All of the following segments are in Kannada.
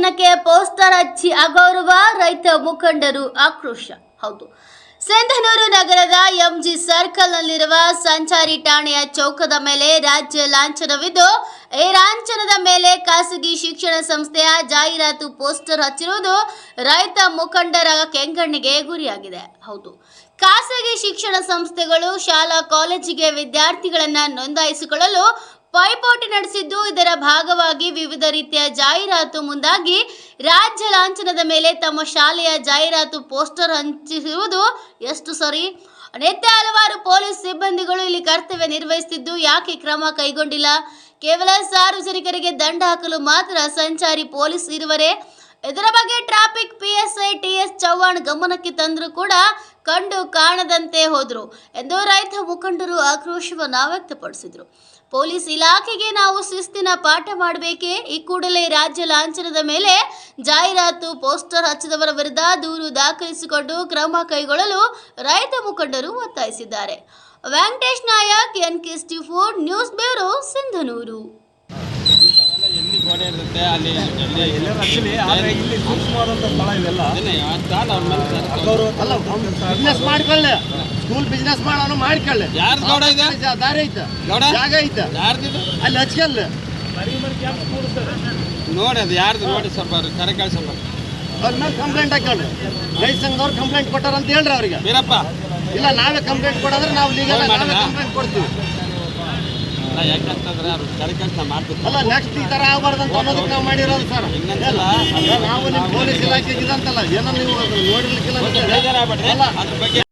ಲಾಂಛನಕ್ಕೆ ಪೋಸ್ಟರ್ ಹಚ್ಚಿ ಅಗೌರವ ರೈತ ಮುಖಂಡರು ಆಕ್ರೋಶ. ಹೌದು. ಸಿಂಧನೂರು ನಗರದ ಎಂಜಿ ಸರ್ಕಲ್ನಲ್ಲಿರುವ ಸಂಚಾರಿ ಠಾಣೆಯ ಚೌಕದ ಮೇಲೆ ರಾಜ್ಯ ಲಾಂಛನವಿದ್ದು, ಈ ಲಾಂಛನದ ಮೇಲೆ ಖಾಸಗಿ ಶಿಕ್ಷಣ ಸಂಸ್ಥೆಯ ಜಾಹೀರಾತು ಪೋಸ್ಟರ್ ಹಚ್ಚಿರುವುದು ರೈತ ಮುಖಂಡರ ಕೆಂಗಣ್ಣಿಗೆ ಗುರಿಯಾಗಿದೆ. ಹೌದು. ಖಾಸಗಿ ಶಿಕ್ಷಣ ಸಂಸ್ಥೆಗಳು ಶಾಲಾ ಕಾಲೇಜಿಗೆ ವಿದ್ಯಾರ್ಥಿಗಳನ್ನು ನೋಂದಾಯಿಸಿಕೊಳ್ಳಲು ಪೈಪೋಟಿ ನಡೆಸಿದ್ದು, ಇದರ ಭಾಗವಾಗಿ ವಿವಿಧ ರೀತಿಯ ಜಾಹೀರಾತು ಮುಂದಾಗಿ ರಾಜ್ಯ ಲಾಂಛನದ ಮೇಲೆ ತಮ್ಮ ಶಾಲೆಯ ಜಾಹೀರಾತು ಪೋಸ್ಟರ್ ಹಂಚಿರುವುದು ಎಷ್ಟು ಸರಿ? ನಿತ್ಯ ಹಲವಾರು ಪೊಲೀಸ್ ಸಿಬ್ಬಂದಿಗಳು ಇಲ್ಲಿ ಕರ್ತವ್ಯ ನಿರ್ವಹಿಸುತ್ತಿದ್ದು ಯಾಕೆ ಕ್ರಮ ಕೈಗೊಂಡಿಲ್ಲ? ಕೇವಲ ಸಾರ್ವಜನಿಕರಿಗೆ ದಂಡ ಹಾಕಲು ಮಾತ್ರ ಸಂಚಾರಿ ಪೊಲೀಸ್ ಇರುವರೆ? ಇದರ ಬಗ್ಗೆ ಟ್ರಾಫಿಕ್ ಪಿಎಸ್ಐ ಟಿಎಸ್ ಚವ್ಹಾಣ್ ಗಮನಕ್ಕೆ ತಂದರೂ ಕೂಡ ಕಂಡು ಕಾಣದಂತೆ ಹೋದರು ಎಂದು ರೈತ ಮುಖಂಡರು ಆಕ್ರೋಶವನ್ನು ವ್ಯಕ್ತಪಡಿಸಿದರು. ಪೊಲೀಸ್ ಇಲಾಖೆಗೆ ನಾವು ಶಿಸ್ತಿನ ಪಾಠ ಮಾಡಬೇಕೇ? ಈ ಕೂಡಲೇ ರಾಜ್ಯ ಲಾಂಛನದ ಮೇಲೆ ಜಾಹೀರಾತು, ಪೋಸ್ಟರ್ ಹಚ್ಚಿದವರ ವಿರುದ್ಧ ದೂರು ದಾಖಲಿಸಿಕೊಂಡು ಕ್ರಮ ಕೈಗೊಳ್ಳಲು ರೈತ ಮುಖಂಡರು ಒತ್ತಾಯಿಸಿದ್ದಾರೆ. Venkatesh Nayak N K four news bureau, Sindhanur. ಗೋಡೆ ಇರುತ್ತೆ ಅಲ್ಲಿ ಆಕ್ಚುಲಿ ಆದ್ರೆ ಇಲ್ಲಿ ಸೂಕ್ಷ್ಮವಾದಂಥ ಸ್ಥಳ ಇವೆಲ್ಲ ಬಿಸ್ನೆಸ್ ಮಾಡ್ಕೊಳ್ಳಿ. ಸ್ಕೂಲ್ ಬಿಸ್ನೆಸ್ ಮಾಡೋನು ಮಾಡ್ಕೊಳ್ಳಿ. ಯಾರು ಗೌಡ ಇದೆ? ದಾರಿ ಐತೆ. ಗೌಡ? ಜಾಗ ಐತೆ. ಯಾರ್ದಿದು ಅಲ್ಲಿ ಹಚ್ಕೊಳ್ಳಿ ನೋಡಿ ಅದು ಯಾರ್ದು ನೋಡಿ ಸ್ವಲ್ಪ ಅವ್ರು ಕರೆ ಕಳ್ಸಿ ಸ್ವಲ್ಪ ಅವ್ರ ಮೇಲೆ ಕಂಪ್ಲೇಂಟ್ ಹಾಕೊಳ್ಳಿ. ರೈತ ಸಂಘದವ್ರು ಕಂಪ್ಲೇಂಟ್ ಕೊಟ್ಟಾರ ಅಂತ ಹೇಳ್ರಿ ಅವ್ರಿಗೆ. ವೀರಪ್ಪ. ಇಲ್ಲ ನಾವೇ ಕಂಪ್ಲೇಂಟ್ ಕೊಡೋದ್ರೆ ನಾವು ಲೀಗಲ್ ನಾವೇ ಕಂಪ್ಲೇಂಟ್ ಕೊಡ್ತೀವಿ. ಯಾಕಂತಂದ್ರೆ ಅವ್ರು ನಾ ಅಲ್ಲ ನೆಕ್ಸ್ಟ್ ಈ ತರ ಆಗಬಾರ್ದು ಅಂತ ಅನ್ನೋದಕ್ಕೆ ನಾವು ಮಾಡಿರೋದು ಸರ್. ಅಲ್ಲ, ನಾವು ನಿಮ್ಮ ಪೊಲೀಸ್ ಇಲಾಖೆಗೆ ಇದಂತಲ್ಲ ಏನೋ ನೀವು ನೋಡಿರ್ಲಿಕ್ಕಿಲ್ಲ ಅಂತ ಅಲ್ಲ. ಅದ್ರ ಬಗ್ಗೆ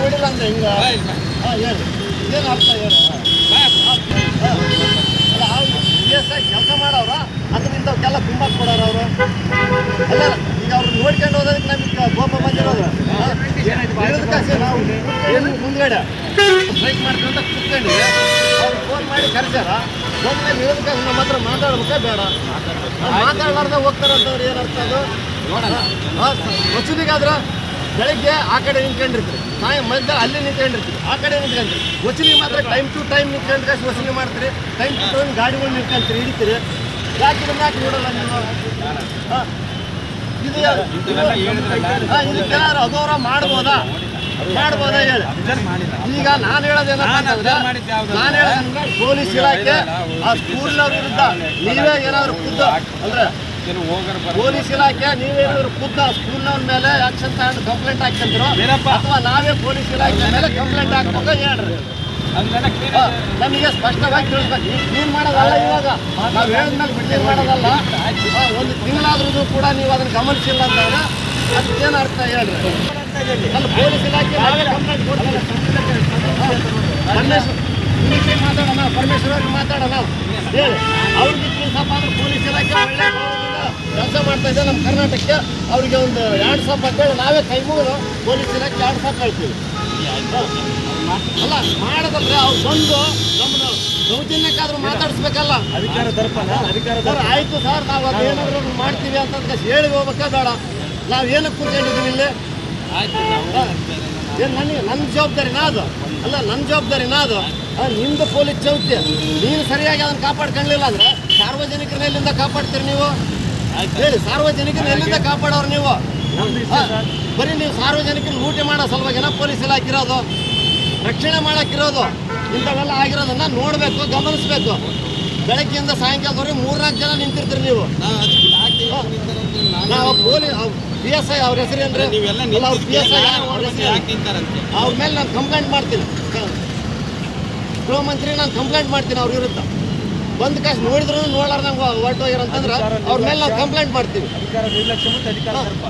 ನೋಡಿಲ್ಲ ಅಂದ್ರೆ ಹಿಂಗ. ಹಾಂ ಹೇಳಿ. ಏನು ಅರ್ಥ ಹೇಳಿ. ಅಲ್ಲ ಅವ್ರು ಕೆಲಸ ಮಾಡೋರ ಅದರಿಂದ ಅವ್ರಿಗೆಲ್ಲ ತುಂಬ ಕೊಡೋರು ಅವರು. ಅಲ್ಲ ನೋಡ್ಕೊಂಡು ಹೋದಕ್ಕೆ ನಮಗೆ ಕೋಪ ಬಂದಿರೋದು. ಹೇಳಿದಕ್ಕೆ ನಾವು? ಏನು ಮುಂದ್ಗಡೆ? ಸ್ಟ್ರೈಕ್ ಮಾಡ್ತೀವಿ ಅಂತ ಕೂತ್ಕೊಂಡು ಅವ್ರು ಫೋನ್ ಮಾಡಿ ಕರೆಸ್ಯಾರ. ಫೋನ್ ಇರೋದಕ್ಕೆ ನಮ್ಮ ಹತ್ರ ಮಾತಾಡ್ಬೇಕಾ ಬೇಡ. ಮಾತಾಡಲಾರ್ದೆ ಹೋಗ್ತಾರಂತವ್ರು ಏನರ್ಥ ಅದು? ಹಾಂ ವಸೂಲಿಗಾದ್ರೆ ಬೆಳಗ್ಗೆ ಆ ಕಡೆ ನಿಂತ್ಕೊಂಡಿರ್ತೀರಿ. ಸಾಯ ಮಧ್ಯ ಅಲ್ಲಿ ನಿಂತ್ಕೊಂಡಿರ್ತೀರಿ. ಆ ಕಡೆ ನಿಂತ್ಕೊಂತೀರಿ ವಸೂಲಿ ಮಾತ್ರ ಟೈಮ್ ಟು ಟೈಮ್ ನಿಂತ್ಕೊಂಡು ಕಾಸು ವಸೂಲಿ ಮಾಡ್ತೀರಿ. ಟೈಮ್ ಟು ಟೈಮ್ ಗಾಡಿಗಳು ನಿಂತ್ಕೊಂತೀರಿ ಹಿಡಿತೀರಿ. ಯಾಕೆ ಯಾಕೆ ನೋಡಲ್ಲ ನೀವು? ಹಾಂ. ಇದು ಇದಕ್ಕೇನಾದ್ರು ಅಗೌರವ ಮಾಡ್ಬೋದಾ? ಮಾಡ್ಬೋದಾ ಹೇಳಿ. ಈಗ ನಾನು ಹೇಳೋದೇನಪ್ಪ ನಾನು ಹೇಳೋದಂದ್ರೆ ಪೊಲೀಸ್ ಇಲಾಖೆ ಆ ಸ್ಕೂಲ್ನ ವಿರುದ್ಧ ನೀವೇ ಏನಾದ್ರು ಖುದ್ದ ಅಂದ್ರೆ ಪೊಲೀಸ್ ಇಲಾಖೆ ನೀವೇನಾದ್ರು ಖುದ್ದ ಸ್ಕೂಲ್ ಸ್ಕೂಲ್ನವ್ರ ಮೇಲೆ ಆಕ್ಷನ್ ತಗೊಂಡು ಕಂಪ್ಲೇಂಟ್ ಹಾಕ್ತಿದ್ರು. ಅಥವಾ ನಾವೇ ಪೊಲೀಸ್ ಇಲಾಖೆ ಮೇಲೆ ಕಂಪ್ಲೇಂಟ್ ಹಾಕ್ಬೇಕು ಹೇಳ್ರಿ. ನಮಗೆ ಸ್ಪಷ್ಟವಾಗಿ ತಿಳಿಸ್ಬೇಕು. ಈಗ ಕ್ಲೀನ್ ಮಾಡೋದಲ್ಲ ಇವಾಗ. ನಾವು ಹೇಳಿದ್ಮೇಲೆ ಬಿಲ್ಡಿಂಗ್ ಮಾಡೋದಲ್ಲ. ಒಂದು ತಿಂಗಳಾದ್ರೂ ಕೂಡ ನೀವು ಅದನ್ನ ಗಮನಿಸಿಲ್ಲ ಅಂದಾಗ ಅದಕ್ಕೇನು ಅರ್ಥ ಹೇಳ್ರಿ? ಅಲ್ಲಿ ಪೊಲೀಸ್ ಇಲಾಖೆ ಮಾತಾಡೋಣ ಪರಮೇಶ್ವರ ಅವ್ರಿಗೆ ಮಾತಾಡೋಣ? ಹೇಳಿ. ಅವ್ರಿಗೆ ತಿಳಿಸಪ್ಪ ಅಂದ್ರೆ ಪೊಲೀಸ್ ಇಲಾಖೆ ಕೆಲಸ ಮಾಡ್ತಾ ಇದೆ ನಮ್ಮ ಕರ್ನಾಟಕಕ್ಕೆ. ಅವ್ರಿಗೆ ಒಂದು ಎರಡು ಸಾವಿರ ಅಂತೇಳಿ ನಾವೇ ಕೈ ಮುಗಿದು ಪೊಲೀಸ್ ಇಲಾಖೆ ಎರಡು ಸಾವಿರ ಕಳ್ತೀವಿ. ಅಲ್ಲ ಮಾಡಿದ್ರೆ ಅವ್ರು ಬಂದು ನಮ್ಮ ಸೌಜನ್ಯಕ್ಕಾದ್ರೂ ಮಾತಾಡಿಸ್ಬೇಕಲ್ಲ? ಅಧಿಕಾರ ದರ್ಪಣ ಅಧಿಕಾರ ಸರ್ ಆಯ್ತು ಸರ್ ನಾವು ಅದೇನಾದ್ರೂ ಮಾಡ್ತೀವಿ ಅಂತ ಹೇಳಿ ಹೋಗ್ಬೇಕಾ ಬೇಡ. ನಾವು ಏನಕ್ಕೆ ಕೂತ್ಕೊಂಡಿದ್ದೀವಿ ಇಲ್ಲಿ? ಆಯ್ತು ಏನು ನನಗೆ ನನ್ನ ಜವಾಬ್ದಾರಿನಾ ಅದು? ಅಲ್ಲ ನನ್ನ ಜವಾಬ್ದಾರಿನಾ ಅದು? ನಿಮ್ದು ಪೊಲೀಸ್ ಚೌಕಿ ನೀನು ಸರಿಯಾಗಿ ಅದನ್ನು ಕಾಪಾಡ್ಕೊಳ್ಳಿಲ್ಲ ಅಂದ್ರೆ ಸಾರ್ವಜನಿಕರನ್ನ ಎಲ್ಲಿಂದ ಕಾಪಾಡ್ತೀರಿ ನೀವು? ಹೇಳಿ ಸಾರ್ವಜನಿಕರನ್ನ ಎಲ್ಲಿಂದ ಕಾಪಾಡೋರು ನೀವು. ಬರೀ ನೀವು ಸಾರ್ವಜನಿಕರು ಲೂಟಿ ಮಾಡೋ ಸಲುವಾಗಿನ ಪೊಲೀಸ್ ಇಲಾಖೆ ಇರೋದು ರಕ್ಷಣೆ ಮಾಡೋಕ್ಕಿರೋದು ಇಂಥವೆಲ್ಲ ಆಗಿರೋದನ್ನ ನೋಡಬೇಕು ಗಮನಿಸಬೇಕು. ಬೆಳಗ್ಗೆಯಿಂದ ಸಾಯಂಕಾಲದವರೆಗೆ ಮೂರ್ನಾಲ್ಕು ಜನ ನಿಂತಿರ್ತೀರಿ ನೀವು. ನಾವು ಪೊಲೀಸ್ ಪಿ ಎಸ್ ಐ ಅವ್ರ ಹೆಸರೇನ್ರಿ ನೀವೆಲ್ಲ ಅವ್ರ ಪಿ ಎಸ್ ಐ ಅವ್ರ ಮೇಲೆ ನಾನು ಕಂಪ್ಲೇಂಟ್ ಮಾಡ್ತೀನಿ. ಗೃಹ ಮಂತ್ರಿ ನಾನು ಕಂಪ್ಲೇಂಟ್ ಮಾಡ್ತೀನಿ ಅವ್ರ ವಿರುದ್ಧ. ಬಂದ ಕಾಸು ನೋಡಿದ್ರು ನೋಡ್ಲಾರ್ದಂಗೆ ಹೊರಟೋಗಿರಂತಂದ್ರೆ ಅವ್ರ ಮೇಲೆ ನಾವು ಕಂಪ್ಲೇಂಟ್ ಮಾಡ್ತೀವಿ ಅಧಿಕಾರ ನಿರ್ಲಕ್ಷ್ಯ ಮತ್ತು ಅಧಿಕಾರ ದರ್ಪ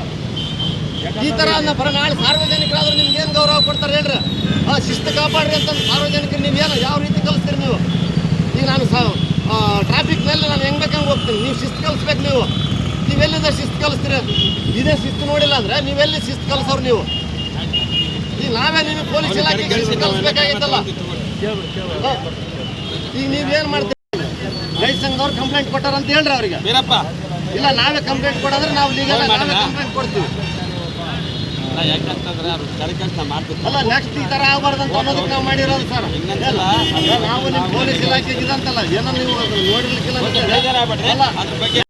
ಈ ಥರ ಬರ ನಾಳೆ ಸಾರ್ವಜನಿಕರಾದ್ರೂ ನಿಮ್ಗೆ ಏನು ಗೌರವ ಕೊಡ್ತಾರೆ ಹೇಳ್ರಿ? ಆ ಶಿಸ್ತು ಕಾಪಾಡ್ರಿ ಅಂತ ಸಾರ್ವಜನಿಕರು ನೀವು ಏನು ಯಾವ ರೀತಿ ಕಲಿಸ್ತೀರಿ ನೀವು? ಈಗ ನಾನು ಟ್ರಾಫಿಕ್ ಮೇಲೆ ನಾನು ಹೆಂಗ್ ಬೇಕಂಗೆ ಹೋಗ್ತೀನಿ. ನೀವು ಶಿಸ್ತು ಕಲಿಸ್ಬೇಕು ನೀವು. ನೀವೆಲ್ಲಿಂದ ಶಿಸ್ತು ಕಲಿಸ್ತೀರಿ? ಇದೇ ಶಿಸ್ತು ನೋಡಿಲ್ಲ ಅಂದ್ರೆ ನೀವೆಲ್ಲಿ ಶಿಸ್ತು ಕಲಿಸೋರು ನೀವು? ಈಗ ನಾವೇ ನಿಮಗೆ ಪೊಲೀಸ್ ಇಲಾಖೆ ಶಿಸ್ತು ಕಲಿಸ್ಬೇಕಾಗಿತ್ತಲ್ಲ. ಈಗ ನೀವೇನು ಮಾಡ್ತೀರಿ? ರೈತ ಸಂಘದವ್ರು ಕಂಪ್ಲೇಂಟ್ ಕೊಟ್ಟಾರಂತ ಹೇಳ್ರಿ ಅವ್ರಿಗೆ. ಇಲ್ಲ ನಾವೇ ಕಂಪ್ಲೇಂಟ್ ಕೊಡೋದ್ರೆ ನಾವು ಲೀಗಲ್ ನಾವೇ ಕಂಪ್ಲೇಂಟ್ ಕೊಡ್ತೀವಿ. ಯಾಕಂತಂದ್ರೆ ಅಲ್ಲ ನೆಕ್ಸ್ಟ್ ಈ ತರ ಆಗಬಾರ್ದಂತ ಅಂತ ಅನ್ನೋದಕ್ಕೆ ನಾವು ಮಾಡಿರೋದು ಸರ್. ಹಿಂಗಂತಲ್ಲ ನಾವು ನಿಮ್ಮ ಪೊಲೀಸ್ ಇಲಾಖೆಗೆ ಇದಂತಲ್ಲ ಏನೋ ನೀವು ಅದನ್ನ ನೋಡಿರ್ಲಿಕ್ಕಿಲ್ಲ ಅಂತ ಬೇಜಾರಾಗ್ಬೇಡ್ರಿ ಅದ್ರ ಬಗ್ಗೆ